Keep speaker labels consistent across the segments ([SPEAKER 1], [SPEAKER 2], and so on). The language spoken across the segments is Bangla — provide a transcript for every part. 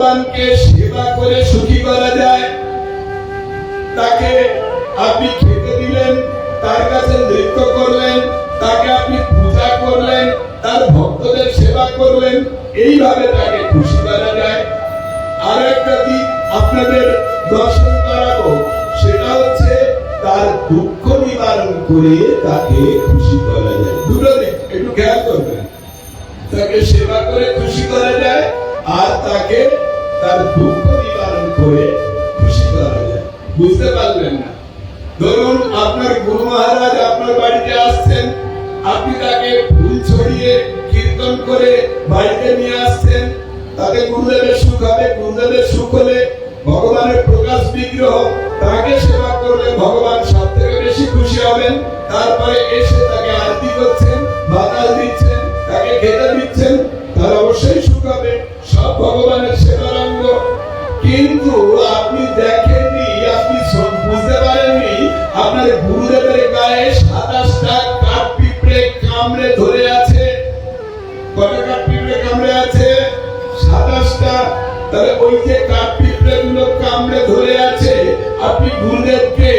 [SPEAKER 1] সেবা করে সুখী করা যায়। তাকে আপনি খেতে দিলেন, তার কাছে নৃত্য করলেন, তাকে আপনি পূজা করলেন, তার ভক্তদের সেবা করলেন, এইভাবে তাকে খুশি করা যায়। আর একটা দিক আপনাদের দর্শন করাবো, সেটা হচ্ছে তার দুঃখ নিবারণ করে তাকে খুশি করা যায়। দুটো দিক, একটু খেয়াল করবেন। তাকে সেবা করে খুশি করা যায় আর তাকে তার দুঃখ নিবারণ করে খুশি করা যায়। বুঝতে পারলেন না? ধরুন আপনার গুরু মহারাজ আপনার বাড়িতে আসছেন, আপনি তাকে ফুল ছড়িয়ে কীর্তন করে বাড়িতে নিয়ে আসছেন। তাতে গুরুদেবের সুখ হবে, গুরুদেবের সুখ হলে ভগবানের প্রকাশ বিগ্রহ, তাকে সেবা করলে ভগবান সব থেকে বেশি খুশি হবেন। তারপরে এসে তাকে আরতি করছেন, বাতাস দিচ্ছেন, তাকে খেতে দিচ্ছেন। তার অবশ্যই হবে সব ভগবানের সেবার অঙ্গ কিন্তু আপনি দেখেননি, আপনি বুঝতে পারেননি, আপনার গুরুদেবের গায়ে সাতাশটা কাঠ পিঁপড়ে কামড়ে ধরে আছে। কটা কাঠ পিঁপড়ে কামড়ে আছে? সাতাশটা। তাহলে ওই যে কাঠ পিঁপড়ে গুলো কামড়ে ধরে আছে, আপনি গুরুদেবকে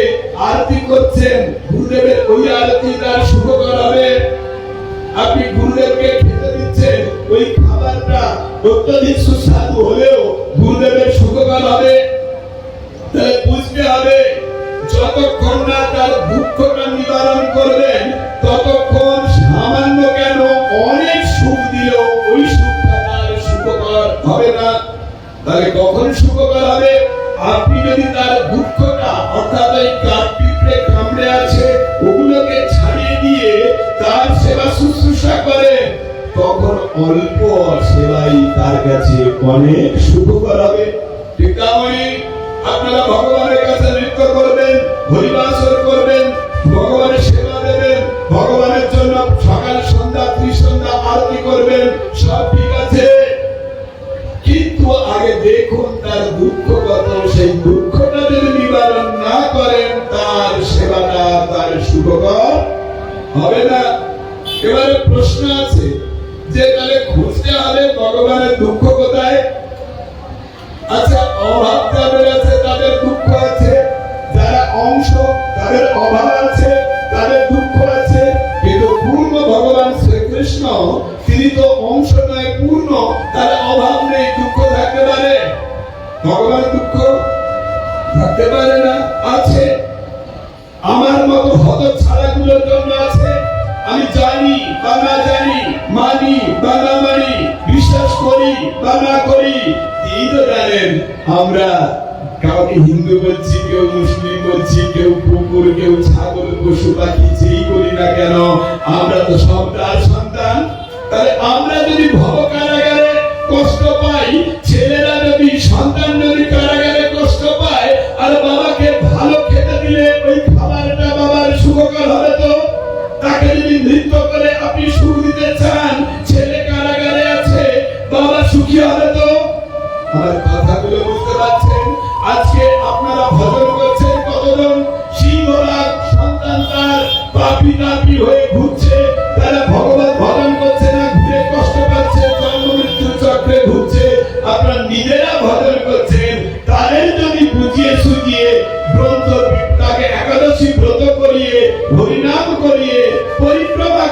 [SPEAKER 1] আরতি করছেন। গুরুদেবের ওই আরতি তার শুভ করাবে। আপনি গুরুদেবকে খাবারটা অত্যধিক সুস্বাদু হলেও গুরুদেবের সুখকর হবে। তাহলে বুঝতে হবে, যতক্ষণ না তার দুঃখটা নিবারণ করবেন, ততক্ষণ সামান্য কেন অনেক সুখ দিলেও ওই সুখটা তার সুখকর হবে না। তাহলে কখন সুখকর হবে? আপনি যদি তার দুঃখটা অর্থাৎ ওই কাঠ পিঁপড়ে কামড়ে আছে, ওগুলোকে ছাড়িয়ে দিয়ে তার সেবা শুশ্রূষা করেন তখন অল্প সেবাই তার কাছে অনেক সুখকর হবে। আপনারা ভগবানের কাছে নৃত্য করবেন, হরিবাসর করবেন, ভগবানের সেবা দেবেন, ভগবানের জন্য সকাল, সন্ধ্যা, ত্রিসন্ধ্যা আরতি করবেন, সব ঠিক আছে? কিন্তু আগে দেখুন তার দুঃখ কত, সেই দুঃখটা যদি নিবারণ না করেন, তার সেবাটা, তার সুখকর হবে না। এবারে প্রশ্ন আছে যে তাহলে খুঁজতে হবে ভগবানের দুঃখ কোথায়? আচ্ছা অভাব যাদের আছে, তাদের দুঃখ আছে। যারা অংশ, তাদের অভাব আছে, তাদের দুঃখ আছে। কিন্তু পূর্ণ ভগবান শ্রীকৃষ্ণ, তিনি তো অংশ নয়, পূর্ণ। তার অভাব নেই, দুঃখ থাকতে পারে। ভগবান দুঃখ থাকতে পারে না, আছে। আমার মতো হত ছাড়াগুলোর জন্য আছে। আমি জানি বা না জানি বা করি। তিনি তো জানেন, আমরা কাউকে হিন্দু বলছি, কেউ মুসলিম বলছি, কেউ কুকুর, কেউ ছাগল, পশু পাখি, যেই করি না কেন, আমরা তো সব তার সন্তান। তাহলে আমরা যদি ভব কারাগারে কষ্ট পাই, ছেলেরা যদি সন্তান যদি কারাগারে কষ্ট পায়, আর বাবাকে ভালো খেতে দিলে ওই খাবারটা বাবার সুখকর হবে তো? তাকে যদি নৃত্য করে আপনি সুখ দিতে চান আজকে আপনারা ভজন করছেন কতজন? সিংহরাজ সন্তান তার পাপি তাপি হয়ে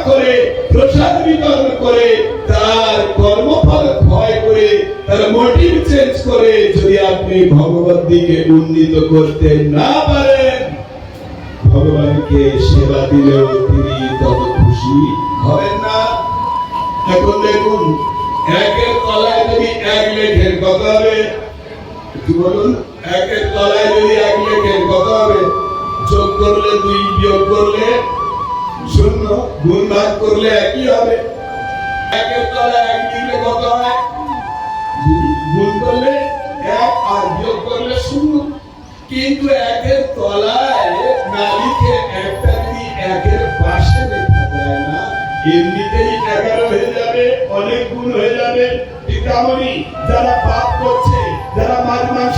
[SPEAKER 1] করে প্রসাদ বিতরণ করে, তার কর্মফল ক্ষয় করে, তার মোটিভ চেঞ্জ করে, যদি আপনি ভগবত দিকে উন্নীত করতে না পারেন, ভগবানকে সেবা দিলেও তিনি তত খুশি হবেন না। এখন দেখুন, একের তলায় যদি এক লেখেন, কত হবে? বলুন, একের তলায় যদি এক লেখেন, কত হবে? যোগ করলে দুই, বিয়োগ করলে শূন্য গুণ ভাগ করলে একই হবে। একের তলায় এক লিখলে কত হয়? গুণ করলে এক আর বিয়োগ করলে শূন্য। কিন্তু একের তলায় না লিখে একটা যদি একের পাশে লেখা যায় না, এমনিতেই এগারো হয়ে যাবে, অনেক গুণ হয়ে যাবে। ঠিক যারা পাপ করছে, যারা মাছ মাংস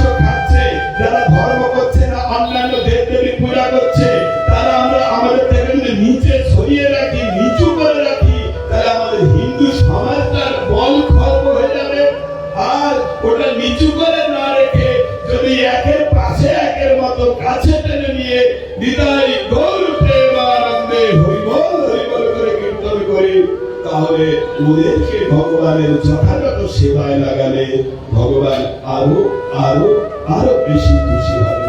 [SPEAKER 1] নিতাই গৌর প্রেম আনন্দে হরিবল করে কীর্তন করি। তাহলে ওদেরকে ভগবানের যথাযথ সেবায় লাগালে ভগবান আরও আরও আরও বেশি খুশি হবে।